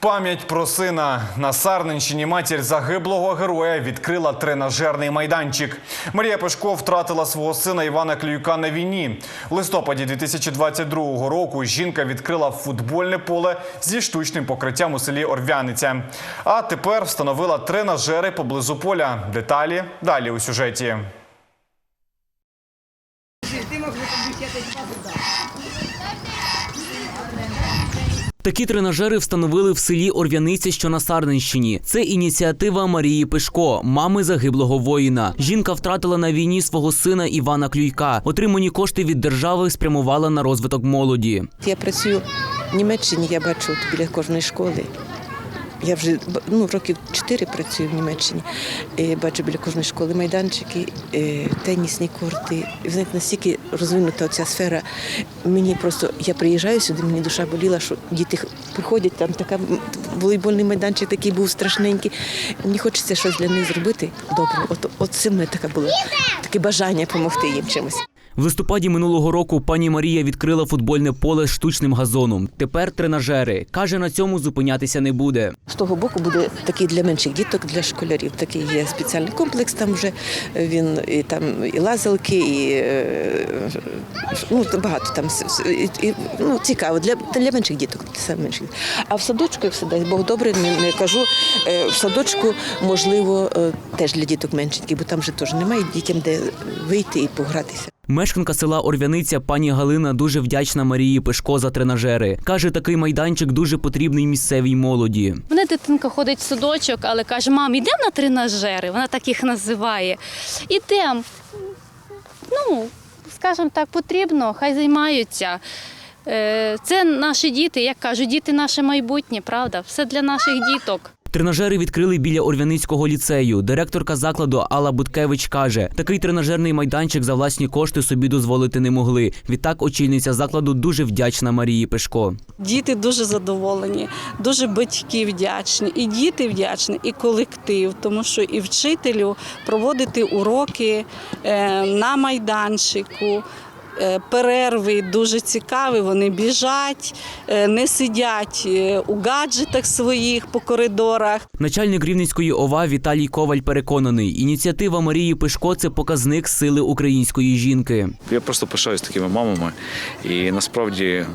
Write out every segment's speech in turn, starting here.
пам'ять про сина на Сарненщині матір загиблого героя відкрила тренажерний майданчик. Марія Пешко втратила свого сина Івана Клююка на війні. В листопаді 2022 року жінка відкрила футбольне поле зі штучним покриттям у селі Орвяниця. А тепер встановила тренажери поблизу поля. Деталі далі у сюжеті. Такі тренажери встановили в селі Орвяниця, що на Сарненщині. Це ініціатива Марії Пешко, мами загиблого воїна. Жінка втратила на війні свого сина Івана Клюйка. Отримані кошти від держави спрямувала на розвиток молоді. Я працюю в Німеччині, я бачу біля кожної школи. Я вже ну, років чотири працюю в Німеччині. І бачу біля кожної школи майданчики, тенісні корти. І знаєте, настільки розвинута ця сфера. Мені просто я приїжджаю сюди, мені душа боліла, що діти приходять, там така волейбольний майданчик такий був страшненький. Мені хочеться щось для них зробити добре. От, от це мене таке було таке бажання допомогти їм чимось. В листопаді минулого року пані Марія відкрила футбольне поле з штучним газоном. Тепер тренажери. Каже, на цьому зупинятися не буде. З того боку буде такий для менших діток, для школярів. Такий є спеціальний комплекс. Там вже він і там і лазалки, і е, ну багато там і, ну, цікаво для, для менших діток. Для менших. А в садочку, як все дай Бог добре, не, не кажу. е, В садочку можливо е, теж для діток меншеньких, бо там вже теж немає дітям де вийти і погратися. Мешканка села Орвяниця пані Галина дуже вдячна Марії Пешко за тренажери. Каже, такий майданчик дуже потрібний місцевій молоді. Мене дитинка ходить в садочок, але каже: мам, йдемо на тренажери. Вона так їх називає. Ідемо. Ну, скажімо так, потрібно, хай займаються. Е, Це наші діти, як кажуть, діти наше майбутнє, правда? Все для наших діток. Тренажери відкрили біля Орвяницького ліцею. Директорка закладу Алла Буткевич каже, такий тренажерний майданчик за власні кошти собі дозволити не могли. Відтак очільниця закладу дуже вдячна Марії Пешко. Діти дуже задоволені, дуже батьки вдячні, і діти вдячні, і колектив, тому що і вчителю проводити уроки е, на майданчику. Е, Перерви дуже цікаві, вони біжать, е, не сидять е, у гаджетах своїх по коридорах. Начальник Рівненської ОВА Віталій Коваль переконаний, ініціатива Марії Пешко це показник сили української жінки. Я просто пишаюсь такими мамами, і насправді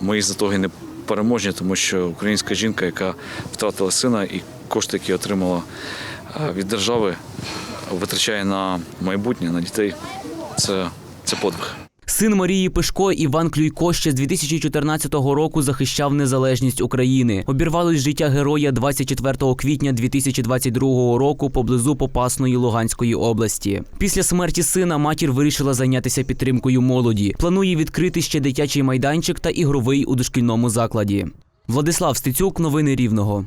мої затоги не переможні, тому що українська жінка, яка втратила сина, і кошти, які отримала від держави, витрачає на майбутнє, на дітей. Це, це подвиг. Син Марії Пешко Іван Клюйко ще з 2014 року захищав незалежність України. Обірвалось життя героя 24 квітня 2022 року поблизу Попасної Луганської області. Після смерті сина матір вирішила зайнятися підтримкою молоді. Планує відкрити ще дитячий майданчик та ігровий у дошкільному закладі. Владислав Стецюк, новини Рівного.